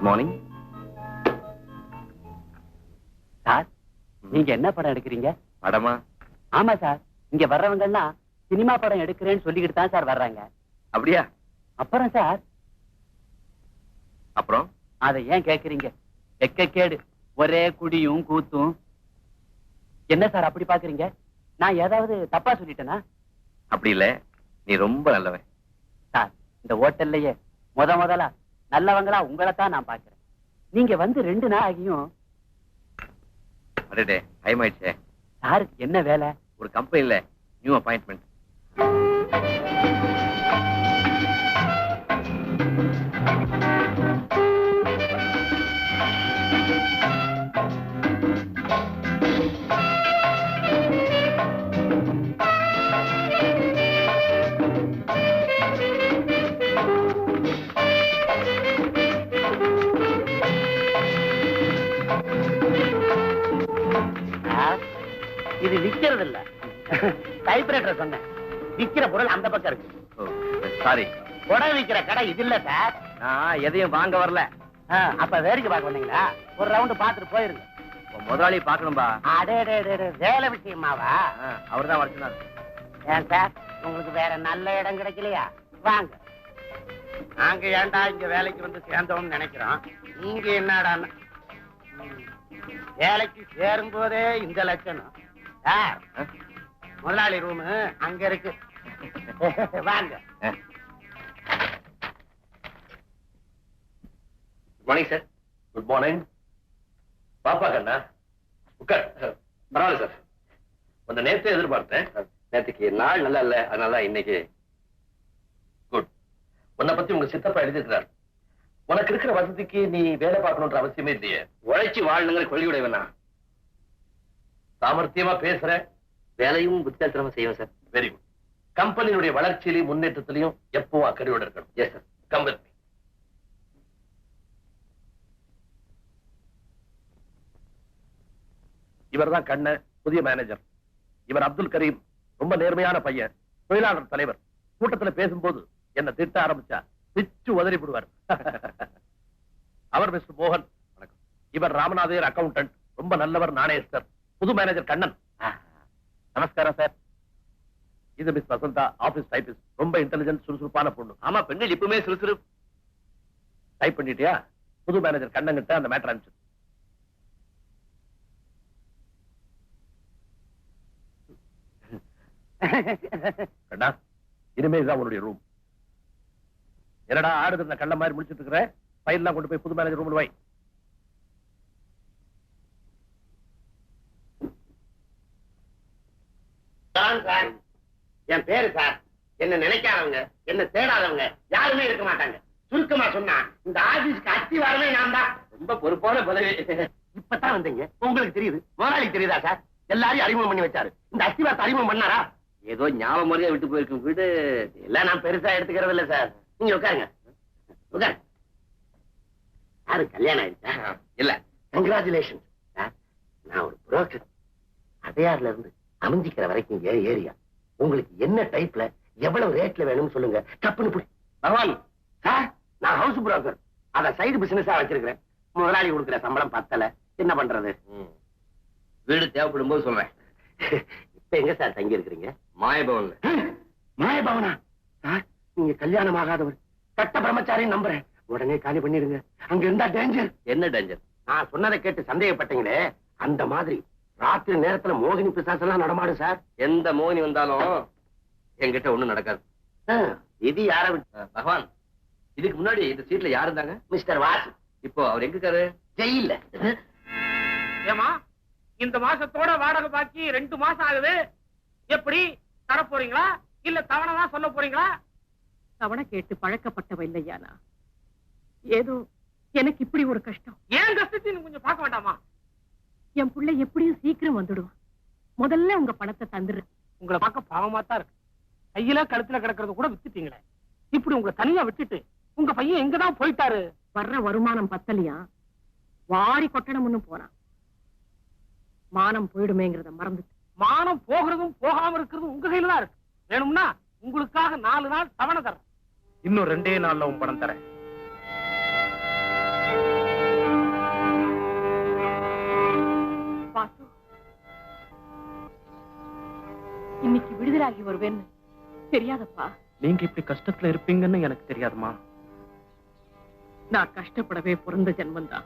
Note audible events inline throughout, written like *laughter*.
Good morning sir நீங்க என்ன படம் எடுக்கிறீங்க? படமா? ஆமா சார் இங்க வர்றவங்க எல்லாம் சினிமா படம் எடுக்கிறேன்னு சொல்லிக்கிட்டு தான் சார் வர்றாங்க. அப்படியா? அப்புறம் சார்? அப்புறம்? அதை ஏன் கேக்குறீங்க? எக்க கேடு ஒரே குடியும் கூத்தும். என்ன சார் அப்படி பாக்குறீங்க? நான் ஏதாவது தப்பா சொல்லிட்டேனா? அப்படி இல்ல நீ ரொம்ப நல்லவன். சார் இந்த ஹோட்டல்லையே முத முதலா நல்லவங்களா உங்களை தான் நான் பாக்குறேன் நீங்க வந்து ரெண்டு நாள் ஆகியும் டைம் ஆயிடுச்சே. சாருக்கு என்ன வேலை? ஒரு கம்பெனில நியூ அப்பாயின்மெண்ட் இது விக்கிறது இல்ல டைப்ரைட்டர் சொன்னேன். விக்கிற பொருள் அந்த பக்கம் இருக்கு. சாரி புடவை விக்கிற கடை இது இல்ல சார் நான் எதையும் வாங்க வரல. அப்ப வேடிக்கை பார்க்க வந்தீங்களா? ஒரு ரவுண்டு பார்த்துட்டு போயிருங்க. முதலாளி பார்க்கணும்பா. அடே டே, டே, டே, வேலை விஷயமாவா? அவர் தான் வரச்சுனாரு ஏன் சார் உங்களுக்கு வேற நல்ல இடம் கிடைக்கலையா? வாங்க. நாங்க ஏன்டா இங்க வேலைக்கு வந்து சேர்ந்தோம்னு நினைக்கிறோம்? நீங்க என்னடா வேலைக்கு சேரும் போதே இந்த லட்சணம். முதலாளி ரூம் அங்க இருக்கு. *laughs* வாங்க. மார்னிங் சார் குட் மார்னிங் பாப்பா கண்ணா உட்கார். பரவாயில்ல சார் கொஞ்சம் நேரத்தை எதிர்பார்த்தேன். நேற்றுக்கு நாள் நல்லா இல்ல அதனால இன்னைக்கு குட் உன்னை பத்தி உங்க சித்தப்பா எழுதியிருக்கிறார். உனக்கு இருக்கிற வசதிக்கு நீ வேலை பார்க்கணுன்ற அவசியமே இல்லையே. உழைச்சி வாழணுங்கிற கொள்கையுடையவனா சாமர்த்தியமா பேசுற? வேலையும் புத்திசாலித்தனமா செய்வேன் சார் வெரி குட் கம்பெனியுடைய வளர்ச்சியிலையும் முன்னேற்றத்திலையும் எப்பவும் அக்கறையோட இருக்கணும். எஸ் சார் கம்பெனி இவர் தான் இவர்தான் கண்ண புதிய மேனேஜர் இவர் அப்துல் கரீம் ரொம்ப நேர்மையான பையன் தொழிலாளர் தலைவர். கூட்டத்துல பேசும்போது என்ன திட்ட ஆரம்பிச்சா பிச்சு உதறி விடுவார் *laughs* அவர் மிஸ்டர் மோகன். வணக்கம். இவர் ராமநாதையர் அக்கௌண்டன்ட் ரொம்ப நல்லவர் நாணயஸ்தர். புது மேனேஜர் கண்ணன். நமஸ்காரம் சார் இது மிஸ் வசந்தா ஆபீஸ் டைபிஸ்ட் ரொம்ப இன்டெலிஜென்ட் சுறுசுறுப்பான பொண்ணு. ஆமா பெண்கள் இப்பவுமே சுறுசுறுப்பு டைப் பண்ணிட்டியா? புது மேனேஜர் கண்ணன் கிட்ட அந்த மேட்டர் அனுப்பிச்சு. கண்ணா இனிமே இதுதான் உன்னுடைய ரூம் என்னடா ஆடுது கள்ள மாதிரி முடிச்சிட்டு இருக்கிற? ஃபைல்லாம் கொண்டு போய் புது மேனேஜர் ரூம்ல வை. Sir sir. என் பேரு சார். என்ன நினைக்காதவங்க என்ன தேடாதவங்க யாருமே இருக்க மாட்டாங்க. சுருக்கமா சொன்னா இந்த ஆபீஸ்க்கு அத்திவாரமே நான் தான். ரொம்ப பொறுப்பான பதவி. இப்பதான் வந்தீங்க. உங்களுக்கு தெரியுது. முதலாளிக்கு தெரியுதா சார்? எல்லாரையும் அறிமுகம் பண்ணி வச்சாரு. இந்த அஸ்திவாரத்தை அறிமுகம் பண்ணாரா? ஏதோ ஞாபகம் மாதிரியா விட்டு போயிருக்கும் வீடு. எல்லாம் நான் பெருசா எடுத்துக்கிறது இல்ல சார். நீங்க உட்காருங்க. உட்காரு யாரு கல்யாணம் ஆயிடுச்சா? இல்ல. கங்க்ராச்சுலேஷன் நான் ஒரு புரோக்கர் அடையார்ல இருந்து அமைஞ்சிக்கிற வரைக்கும் ஏ ஏரியா. உங்களுக்கு என்ன டைப்ல எவ்வளவு ரேட்ல வேணும்னு சொல்லுங்க. டப்புன்னு புடி. பகவான் சார் நான் ஹவுஸ் புரோக்கர் அத சைடு பிசினஸா வச்சிருக்கிறேன். முதலாளி கொடுக்குற சம்பளம் பத்தல. என்ன பண்றது? வீடு தேவைப்படும் போது சொல்றேன். இப்ப எங்க சார் தங்கி இருக்கிறீங்க மாயபவன்ல மாயபவனா? சார் நீங்க கல்யாணம் ஆகாதவர். கட்ட பிரம்மச்சாரி நம்புறேன். உடனே காலி பண்ணிடுங்க. அங்க இருந்தா டேஞ்சர் என்ன டேஞ்சர் நான் சொன்னதை கேட்டு சந்தேகப்பட்டீங்களே அந்த மாதிரி ராத்திரி நேரத்துல மோகினி பிசாசெல்லாம் நடமாடும் சார். எந்த மோகினி வந்தாலும் என்கிட்ட ஒண்ணும் நடக்காது. இது யார பகவான் இதுக்கு முன்னாடி இந்த சீட்ல யார் இருந்தாங்க? மிஸ்டர் வாசு. இப்போ அவர் எங்க இருக்காரு? ஜெயில ஏமா இந்த மாசத்தோட வாடகை பாக்கி ரெண்டு மாசம் ஆகுது. எப்படி தர போறீங்களா? இல்ல தவணை தான் சொல்ல போறீங்களா? தவணை கேட்டு பழக்கப்பட்டவ இல்லையா நான்? ஏதோ எனக்கு இப்படி ஒரு கஷ்டம். ஏன் கஷ்டத்தையும் கொஞ்சம் பார்க்க வேண்டாமா? என் புள்ள எப்படியும் சீக்கிரம் வந்துடுவான் முதல்ல உங்க பணத்தை தந்துடுறேன் உங்களை பார்க்க பாவமா தான் இருக்கு. கையில கழுத்துல கிடக்கிறது கூட வித்துட்டீங்களே. இப்படி உங்களை தனியா விட்டுட்டு உங்க பையன் எங்கதான் போயிட்டாரு? வர்ற வருமானம் பத்தலையா? வாரி கொட்டணும்னு போனான் மானம் போயிடுமேங்கிறத மறந்துட்டு. மானம் போகிறதும் போகாம இருக்கிறதும் உங்க கையில தான் இருக்கு. வேணும்னா உங்களுக்காக நாலு நாள் தவணை தரேன் இன்னும் ரெண்டே நாள்ல உன் பணம் தரேன். ஆகி வருவேன்னு தெரியாதப்பா. நீங்க இப்படி கஷ்டத்துல இருப்பீங்கன்னு எனக்கு தெரியாதுமா. நான் கஷ்டப்படவே பிறந்த ஜென்மந்தான்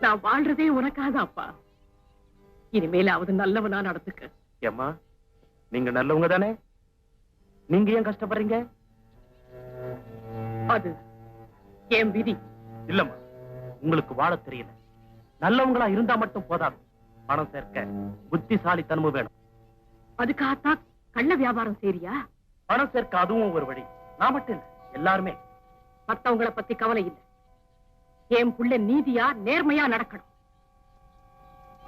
நான் வாழ்றதே உனக்காதாப்பா இனிமேலாவது நல்லவனா நடந்துக்க. ஏம்மா நீங்க நல்லவங்க தானே? நீங்க ஏன் கஷ்டப்படுறீங்க? அது என் விதி. இல்லம்மா உங்களுக்கு வாழ தெரியல. நல்லவங்களா இருந்தா மட்டும் போதாது. பணம் சேர்க்க புத்திசாலித்தனமும் வேணும். அதுக்காகத்தான் கள்ள வியாபாரம் செய்றியா? பணம் சேர்க்க அதுவும் ஒரு வழி. நான் மட்டும் இல்ல எல்லாருமே. மத்தவங்கள பத்தி கவலை இல்லை. என் புள்ள நீதியா நேர்மையா நடக்கணும்.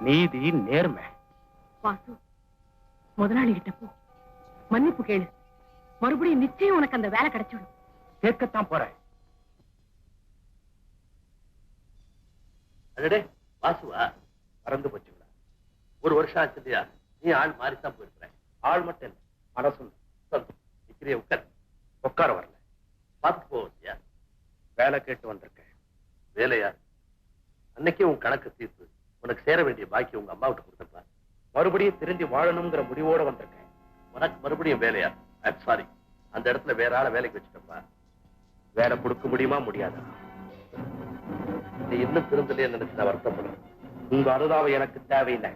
நீதி நேர்மை. வாசு முதலாளி கிட்ட போ. மன்னிப்பு கேளு. மறுபடியும் நிச்சயம் உனக்கு அந்த வேலை கிடைச்சிடும். கேட்கத்தான் போறேன். அடடே வாசுவா மறந்து போச்சுங்களா? ஒரு வருஷம் ஆச்சு இல்லையா நீ ஆள் மாறித்தான் போயிருக்கிற ஆள் மட்டும் இல்லை. மனசும் சொல் நிக்கிறிய உட்கார். உட்கார வரல. பார்த்து போவியா வேலை கேட்டு வந்திருக்கேன். வேலையா அன்னைக்கே உன் கணக்கு தீர்த்து உனக்கு சேர வேண்டிய பாக்கி உங்க அம்மாவிட்ட கொடுத்தப்பா மறுபடியும் திரும்பி வாழணுங்கிற முடிவோட வந்திருக்கேன். உனக்கு மறுபடியும் வேலையா ஐம் சாரி அந்த இடத்துல வேற ஆளை வேலைக்கு வச்சுட்டப்பா. வேலை கொடுக்க முடியுமா? முடியாதா? நீ இன்னும் திருந்தலையே நினைச்சு நான் வருத்தப்படுறேன். உங்க அனுதாபம் எனக்கு தேவையில்லை.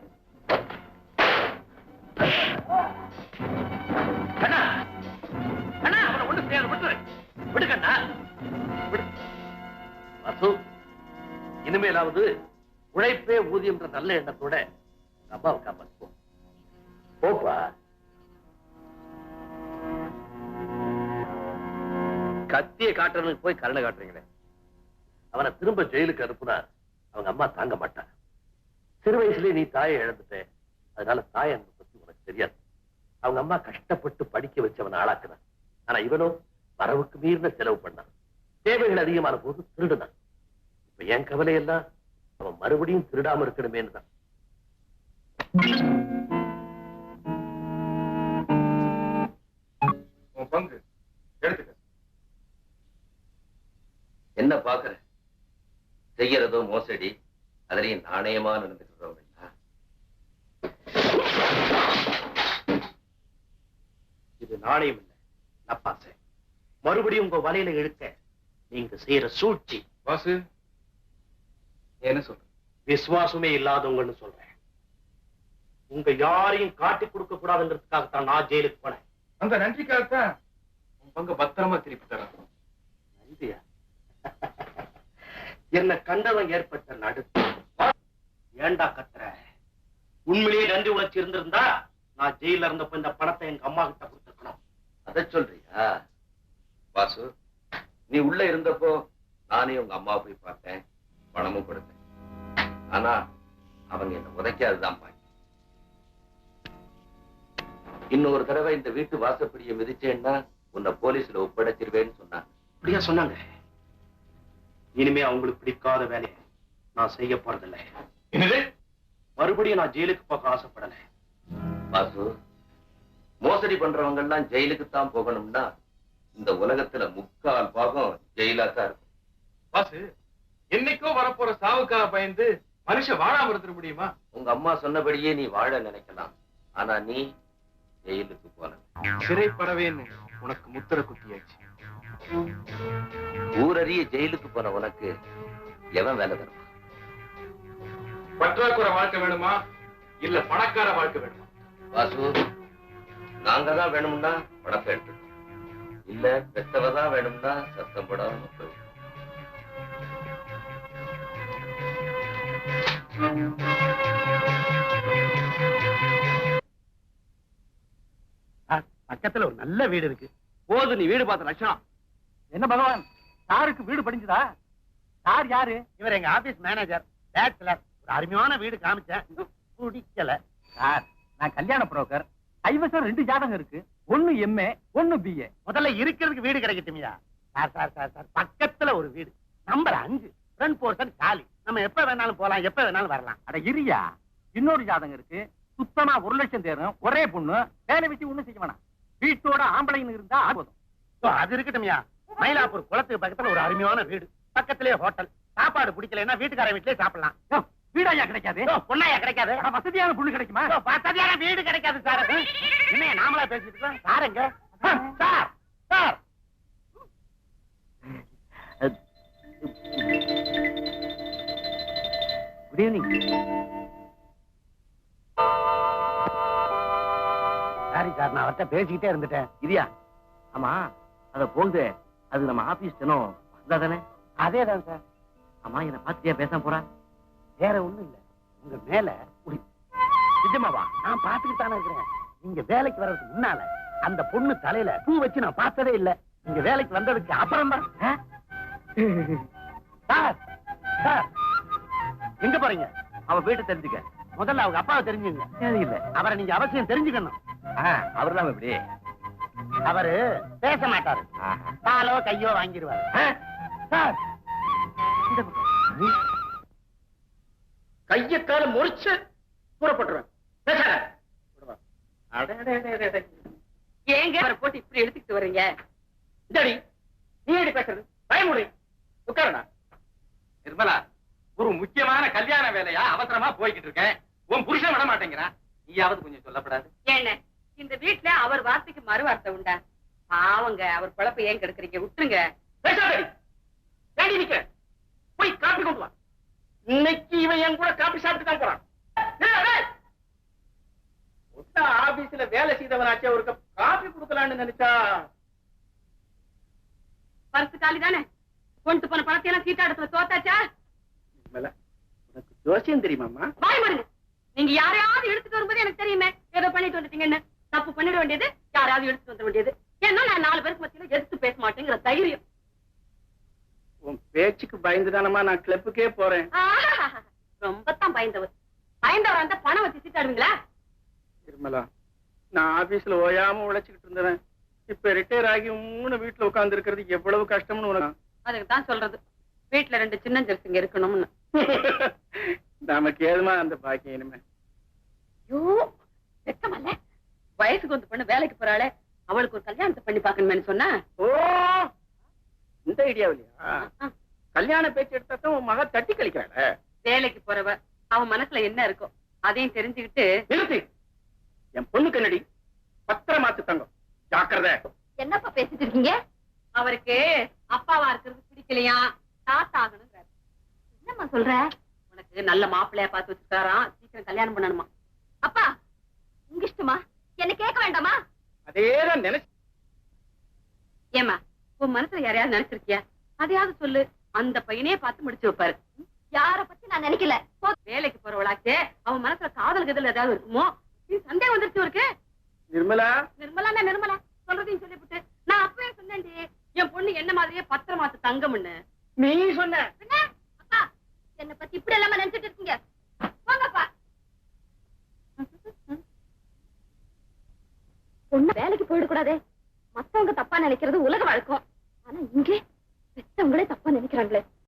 கண்ணா! கண்ணா அவனை ஒண்ணு விட்டுரு விடு. கண்ணா. விடு. இனிமேலாவது உழைப்பே ஊதியம்ன்ற நல்ல எண்ணத்தோட உங்க அம்மாவை காப்பாத்து போப்பா. கத்திய காட்டுறவனுக்கு போய் கருணை காட்டுறீங்களே. அவனை திரும்ப ஜெயிலுக்கு அனுப்புனா அவங்க அம்மா தாங்க மாட்டான் சிறு வயசுலயே நீ தாயை இழந்துட்ட. அதனால தாய் அன்பு தெரியாது. அவங்க அம்மா கஷ்டப்பட்டு படிக்க வச்சு அவனை ஆளாக்குனான் ஆனா இவனும் வரவுக்கு மீறின செலவு பண்ணான். தேவைகள் அதிகமான போது திருடுனான். இப்ப என் கவலை எல்லாம் அவன் மறுபடியும் திருடாம தான். உன் பங்கு. எடுத்துக்க. என்ன பாக்குற செய்யறதோ மோசடி அதுலயும் நாணயமா நடந்துக்கிறோம் இது நாணயம் இல்லை. நப்பாசை. மறுபடியும் உங்க வலையில இழுக்க நீங்க செய்யற சூழ்ச்சி. வாசு என்ன சொல்ற? விசுவாசமே இல்லாதவங்கன்னு சொல்றேன். உங்க யாரையும் காட்டி கொடுக்க கூடாதுங்கிறதுக்காகத்தான் நான் ஜெயிலுக்கு போனேன். அந்த நன்றிக்காகத்தான் உன் பங்கு பத்திரமா திருப்பி தரேன். நன்றியா? *laughs* என்ன கண்டவன் ஏற்பட்ட நடுக்கம் ஏண்டா கத்துற? உண்மையிலேயே நன்றி உணர்ச்சி இருந்திருந்தா நான் ஜெயில இருந்தப்ப இந்த பணத்தை எங்க அம்மா கிட்ட அத சொல்றியா? வாசு நீ உள்ள இருந்தப்போ நானே உங்க அம்மா போய் பார்த்தேன் பணமும் கொடுத்தேன். ஆனா அவங்க என்ன உதைக்காதுதான் பாக்கி இன்னொரு தடவை இந்த வீட்டு வாசப்படியை மிதிச்சேன்னா உன்னை போலீஸ்ல ஒப்படைச்சிருவேன்னு சொன்னாங்க. அப்படியா சொன்னாங்க? இனிமே அவங்களுக்கு பிடிக்காத வேலையை நான் செய்ய போறதில்லை. மறுபடியும் நான் ஜெயிலுக்கு போக ஆசைப்படல. வாசு மோசடி பண்றவங்க எல்லாம் ஜெயிலுக்கு தான் போகணும்னா இந்த உலகத்துல முக்கால் பாகம் ஜெயிலா தான் இருக்கும். வாசு என்னைக்கோ வரப்போற சாவுக்காக பயந்து மனுஷன் வாழாம இருந்துட முடியுமா? உங்க அம்மா சொன்னபடியே நீ வாழ நினைக்கலாம். ஆனா நீ ஜெயிலுக்கு போன சிறை பறவைன்னு உனக்கு முத்திர குத்தியாச்சு. ஊரறிய ஜெயிலுக்கு போன உனக்கு எவன் வேலை தருவான்? பற்றாக்குறை வாழ்க்கை வேணுமா? இல்ல பணக்கார வாழ்க்கை வேணுமா? வாசு நாங்க தான் வேணும்னா பணத்தை எடுத்துக்கணும் இல்ல பெத்தவ தான் வேணும்னா சத்தம் போடாம போயிடும் பக்கத்துல ஒரு நல்ல வீடு இருக்கு. போது நீ வீடு பார்த்த லட்சணம் என்ன பகவான்? சாருக்கு வீடு படிஞ்சதா? சார் யாரு? இவர் எங்க ஆபீஸ் மேனேஜர் பேச்சுலர் ஒரு அருமையான வீடு காமிச்சேன். பிடிக்கல. சார் நான் கல்யாண புரோக்கர் கைவசம் ரெண்டு ஜாதகம் இருக்கு. ஒன்னு எம்ஏ ஒன்னு பிஏ முதல்ல இருக்கிறதுக்கு வீடு கிடைக்கட்டுமியா சார் சார் சார் சார் பக்கத்துல ஒரு வீடு. நம்பர் அஞ்சு. ஃப்ரண்ட் போர்ஷன் காலி. நம்ம எப்ப வேணாலும் போலாம் எப்ப வேணாலும் வரலாம். அட இரியா இன்னொரு ஜாதகம் இருக்கு. சுத்தமா ஒரு லட்சம் தேரும். ஒரே பொண்ணு. வேலை வச்சு ஒண்ணும் செய்ய வேணாம். வீட்டோட ஆம்பளைங்க இருந்தா போதும் ஓ, அது இருக்கட்டும்யா மயிலாப்பூர் குளத்துக்கு பக்கத்துல ஒரு அருமையான வீடு. பக்கத்திலே ஹோட்டல். சாப்பாடு பிடிக்கலைன்னா வீட்டுக்கார வீட்டிலே சாப்பிடலாம். வீடாயா கிடைக்காது? பொண்ணாயா கிடைக்காது? வசதியான புண்ணு கிடைக்குமா? வசதியான வீடு கிடைக்காது சார். என்ன நாமளா பேசிட்டு சாருங்க. Sir sir. Good evening sorry sir நான் அவர்கிட்ட பேசிக்கிட்டே இருந்துட்டேன். இரியா. ஆமா அத போகுது. அது நம்ம ஆபீஸ் தினம் வந்தா தானே அதே தான் சார் ஆமா என்ன பாத்துட்டியா பேசாம போறா. வேற ஒண்ணும் இல்ல. உங்க மேல ஒரு நிஜமாவா? நான் பாத்துக்கிட்டு தானே இருக்கிறேன். நீங்க வேலைக்கு வர்றதுக்கு முன்னால அந்த பொண்ணு தலையில பூ வச்சு நான் பார்த்ததே இல்ல. நீங்க வேலைக்கு வந்ததுக்கு அப்புறம் தான்? Sir sir. எங்க போறீங்க? அவ வீட்டை தெரிஞ்சுக்க. முதல்ல அவங்க அப்பாவை தெரிஞ்சுங்க. தேவையில்லை அவரை நீங்க அவசியம் தெரிஞ்சுக்கணும். அவர் தான் இப்படி அவரு பேச மாட்டாரு. காலோ கையோ வாங்கிடுவாரு? சார். கைய கால முறிச்சு புறப்பட்டுருவேன். பேசாத ஏங்க? அவரை போட்டு இப்படி எடுத்துக்கிட்டு வர்றீங்க? இந்தாடி நீ ஏடி பேசுறது. பயமுடி உட்காரடா. நிர்மலா ஒரு முக்கியமான கல்யாண வேலையா அவசரமா போய்கிட்டு இருக்கேன். உன் புருஷன் விட மாட்டேங்கிறான். நீயாவது கொஞ்சம் சொல்லப்படாது. என்ன இந்த வீட்ல அவர் வார்த்தைக்கு மறு வார்த்தை உண்டா? பாவங்க அவர் குழப்ப ஏன் கெடுக்குறீங்க? விட்டுருங்க. போய் காப்பி கொண்டு வா. இன்னைக்கு இவன் என் கூட காப்பி சாப்பிட்டு தான் போறான் ஆபீஸ்ல வேலை செய்தவனாச்சே ஒரு கப் காபி கொடுக்கலாம்னு நினைச்சா? பரிசு காலி தானே? கொண்டு போன பணத்தை எல்லாம் சீட்டாடத்துல தோத்தாச்சா? உனக்கு ஜோசியம் தெரியுமாமா வாய் மாறுங்க. நீங்க யாரையாவது எடுத்துட்டு வரும்போது எனக்கு தெரியுமே ஏதோ பண்ணிட்டு வந்துட்டீங்கன்னு. தப்பு பண்ணிட வேண்டியது யாராவது எடுத்துட்டு வந்துட வேண்டியது. ஏன்னா நான் நாலு பேருக்கு மத்தியில எதிர்த்து பேச மாட்டேங்கிற தைரியம். உன் பேச்சுக்கு பயந்துதானமா நான் கிளப்புக்கே போறேன். ரொம்ப தான் பயந்தவர் பயந்தவர் அந்த பணம் வச்சு சீட்டாடுவீங்களா திருமலா நான் ஆபீஸ்ல ஓயாம உழைச்சுக்கிட்டு இருந்தேன். இப்ப ரிட்டையர் ஆகி மூணு வீட்டுல உட்கார்ந்து இருக்கிறது எவ்வளவு கஷ்டம்னு உனக்கு? அதுக்கு தான் சொல்றது. வீட்டுல ரெண்டு சின்ன ஜெர்சிங்க இருக்கணும்னு. *laughs* நமக்கு ஏதுமா அந்த பாக்கியம் இனிமே? ஐயோ வெக்கமல்ல. வயசுக்கு வந்து பொண்ணு வேலைக்கு போறாளே அவளுக்கு ஒரு கல்யாணத்தை பண்ணி பாக்கணுமேனு சொன்னா? ஓ இந்த ஐடியாவிலையா? கல்யாண பேச்சு எடுத்தா உன் மக தட்டி கழிக்கிறாள. வேலைக்கு போறவ அவன் மனசுல என்ன இருக்கோ அதையும் தெரிஞ்சுக்கிட்டு நிறுத்து. என் பொண்ணுக்கு என்னடி பத்திரமாத்து தங்கம். ஜாக்கிரதை. என்னப்பா பேசிட்டு இருக்கீங்க? அவருக்கு அப்பாவா இருக்கிறது பிடிக்கலையா? தாத்தா ஆகணுங்கிறாரு என்னம்மா சொல்ற? உனக்கு நல்ல மாப்பிள்ளையா பார்த்து வச்சிருக்காராம் சீக்கிரம் கல்யாணம் பண்ணணுமா? அப்பா உங்க இஷ்டமா என்ன கேட்க வேண்டாமா? அதேதான் நினைச்சு ஏமா உன் மனசுல யாரையாவது நினைச்சிருக்கியா? அதையாவது சொல்லு. அந்த பையனே பார்த்து முடிச்சு வைப்பாரு. யார பத்தி நான் நினைக்கல. வேலைக்கு போறவளாச்சே. அவன் மனசுல காதல் கதல் ஏதாவது இருக்குமோ? நீ சந்தேகம் வந்துருச்சு இருக்கு நிர்மலா? நிர்மலா நிர்மலா. சொல்றதையும் சொல்லிவிட்டு. நான் அப்பவே சொன்னேன்டி. என் பொண்ணு என்ன மாதிரியே பத்திரமாத்து தங்கம்னு. நீ சொன்ன. என்ன? அப்பா என்ன பத்தி இப்படி எல்லாம் நினைச்சிட்டு இருக்கீங்க? போங்கப்பா. பொண்ணு வேலைக்கு போயிடக்கூடாதே. மத்தவங்க தப்பா நினைக்கிறது உலக வழக்கம். ஆனா இங்கே பெத்தவங்களே தப்பா நினைக்கிறாங்களே.